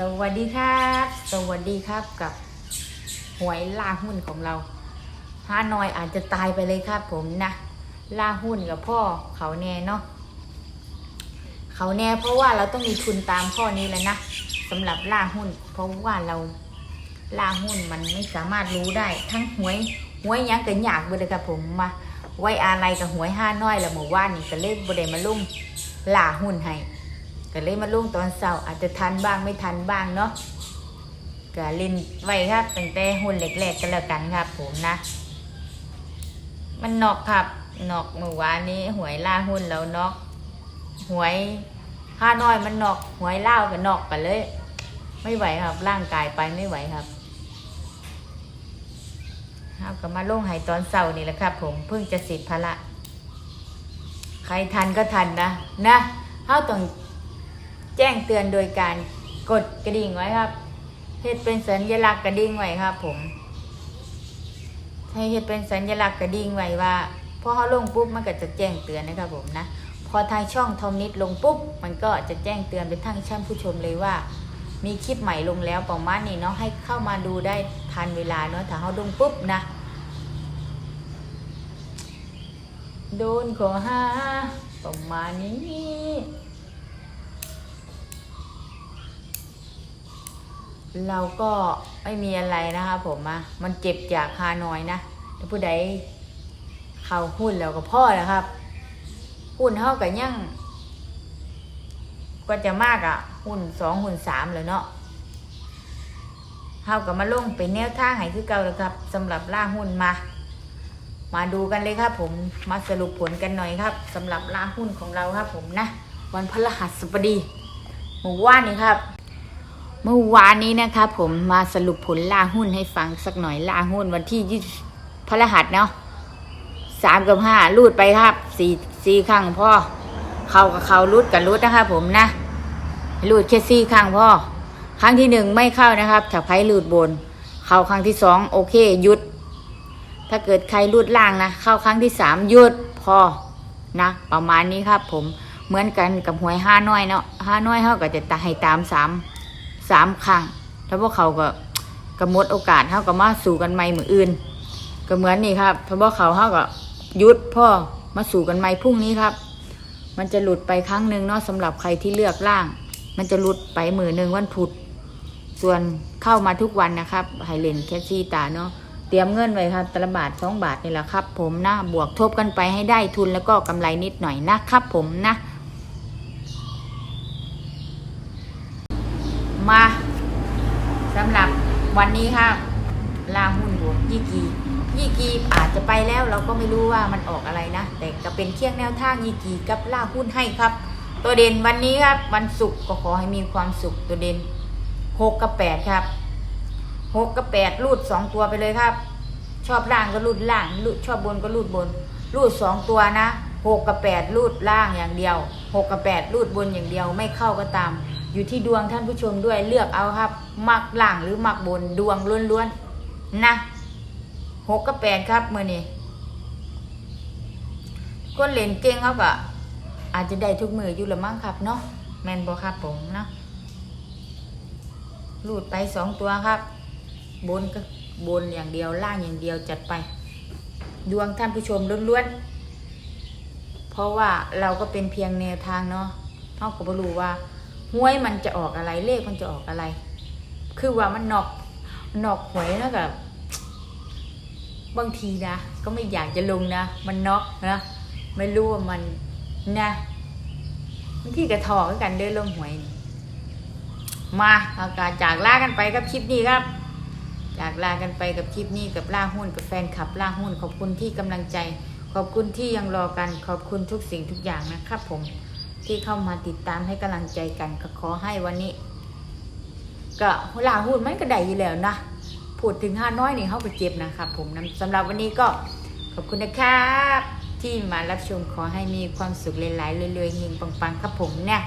สวัสดีครับ สวัสดีครับกับหวยล่าหุ้นของเราฮานอยอาจจะตายไปเลยครับผมนะล่าหุ้นกับพ่อเขาแน่เนาะเขาแน่เพราะว่าเราต้องมีทุนตามข้อนี้แล้วนะสำหรับล่าหุ้น เพราะว่าเราล่าหุ้นมันไม่สามารถรู้ได้ ทั้งหวยหวยยังกันอยากเบ่เลยครับผมมาไว้อะไรกับหวยห้าน้อยล้วหมู่ว่านนี่ก็เล่นบ่ได้มาลุ่มล่าหุ้นให้ ก็เลยมาลงตอนเช้าอาจจะทันบ้างไม่ทันบ้างเนาะก็ล่นไว้ครับตั้งแต่หุ้นแรกๆกันแล้วกันครับ ผมนะ มันนอกครับนอกเมื่อวานนี้หวยล่าหุ้นแล้วนอกหวยห้าน้อยมันนอกหวยเล่ากับนอกกันเลย ไม่ไหวครับ ร่างกายไปไม่ไหวครับครับก็มาลงไห้ตอนเช้านี่แหละครับ ผมเพิ่งจะเสร็จภาระใครทันก็ทันนะนะเขาต้อง แจ้งเตือนโดยการกดกระดิ่งไว้ครับเฮ็ดเป็นสัญลักษณ์กระดิ่งไว้ครับผม ให้เฮ็ดเป็นสัญลักษณ์กระดิ่งไว้ว่าพอเขาลงปุ๊บมันก็จะแจ้งเตือนนะครับผมนะพอทางช่องทอมนิดลงปุ๊บมันก็จะแจ้งเตือนไปทางช่างผู้ชมเลยว่า มีคลิปใหม่ลงแล้วประมาณนี้เนาะให้เข้ามาดูได้ทันเวลาเนาะถ้าเขาลงปุ๊บนะโดนขอหาประมาณนี้ เราก็ไม่มีอะไรนะคะผมอะมันเจ็บจากฮานอยนะถ้าผู้ใดเข้าหุ้นแล้วก็พ่อแล้วครับหุ้นเท่ากับยังก็จะมากอะหุ้นสองหุ้นสามเลยเนาะเท่ากับมาลงเป็นแนวทางให้คือเก่าแล้วครับสำหรับล่าหุ้นมา มาดูกันเลยครับ ผมมาสรุปผลกันหน่อยครับสำหรับล่าหุ้นของเราครับ ผมนะวันพฤหัสบดีเมื่อวานนี้ครับ เมื่อวานนี้นะครับผมมาสรุปผลล่าหุ้นให้ฟังสักหน่อยล่าหุ้นวันที่ยี่พฤหัสเนาะสามกับห้ารูดไปครับสี่สี่ครั้งพ่อเขากับเขารูดกับรูดนะครับผมนะรูดแค่สี่ครั้งพ่อครั้งที่หนึ่งไม่เข้านะครับถ้าใครรูดบน เข้าครั้งที่สองโอเคหยุด ถ้าเกิดใครรูดล่างนะเข้าครั้งที่สามหยุดพอนะประมาณนี้ครับ ผมเหมือนกันกับหวยห้าน้อยเนาะห้าน้อยเขาก็จะตาให้ตามสาม สามครั้งถ้าพวกเขาก็กำหมดโอกาสเท่ากับมาสู่กันใหม่เหมือนอื่น ก็เหมือนนี่ครับถ้าพวกเขาเท่ากับหยุดพ่อมาสู่กันใหม่พรุ่งนี้ครับ มันจะหลุดไปครั้งหนึ่งเนาะสำหรับใครที่เลือกล่าง มันจะหลุดไปมือหนึ่งวันพุธส่วนเข้ามาทุกวันนะครับไฮเลนแคชซี่ตาเนาะเตรียมเงินไว้ครับตละบาทสองบาทนี่แหละครับ ผมนะบวกทบกันไปให้ได้ทุนแล้วก็กำไรนิดหน่อยนะครับ ผมนะ มาสำหรับวันนี้ครับลาหุ้นบวกยี่กียี่กีอาจจะไปแล้วเราก็ไม่รู้ว่ามันออกอะไรนะ แต่ก็เป็นเคียงแนวทางยี่กีกับล่าหุ้นให้ครับ ตัวเด่นวันนี้ครับ วันศุกร์ก็ขอให้มีความสุขตัวเด่นหกกับแปดครับหกกับแปดรูดสองตัวไปเลยครับ ชอบล่างก็รูดล่างรูดชอบบนก็รูดบน รูดสองตัวนะหกกับแปดรูดล่างอย่างเดียวหกกับแปดรูดบนอย่างเดียวไม่เข้าก็ตาม อยู่ที่ดวงท่านผู้ชมด้วยเลือกเอาครับ มักล่างหรือมักบนดวงล้วนๆนะหกกับแปดครับเมื่อนี้ก้นเหรียญเก่งเขาก็อาจจะได้ทุกมืออยู่ละมั้งครับเนาะแมนบอครับผมเนาะรูดไปสองตัวครับ บนก็บนอย่างเดียวล่างอย่างเดียวจัดไป ดวงท่านผู้ชมล้วนๆเพราะว่าเราก็เป็นเพียงแนวทางเนาะเท่ากับรู้ว่า หวยมันจะออกอะไรเลขมันจะออกอะไร คือว่ามันนอกนอกหวยแล้วกับบางทีนะ ก็ไม่อยากจะลงนะ มันนอกนะไม่รู้ว่ามันนะบางทีกระถอกกันเดินลงหวย มาเอาการจากลากันไปกับคลิปนี้ครับ จากลากันไปกับคลิปนี้กับล่าหุ้นกับแฟนคลับล่าหุ้นขอบคุณที่กำลังใจ ขอบคุณที่ยังรอกันขอบคุณทุกสิ่งทุกอย่างนะครับผม ที่เข้ามาติดตามให้กำลังใจกันก็ขอให้วันนี้ ก็เวลาหุ้นมันก็ได้อยู่แล้วนะพูดถึงห้าน้อยนี่เขาก็เจ็บนะครับผมนะสำหรับวันนี้ก็ขอบคุณนะครับ ที่มารับชมขอให้มีความสุขหลายๆเรื่อยๆเฮงปังๆครับผมเนี่ย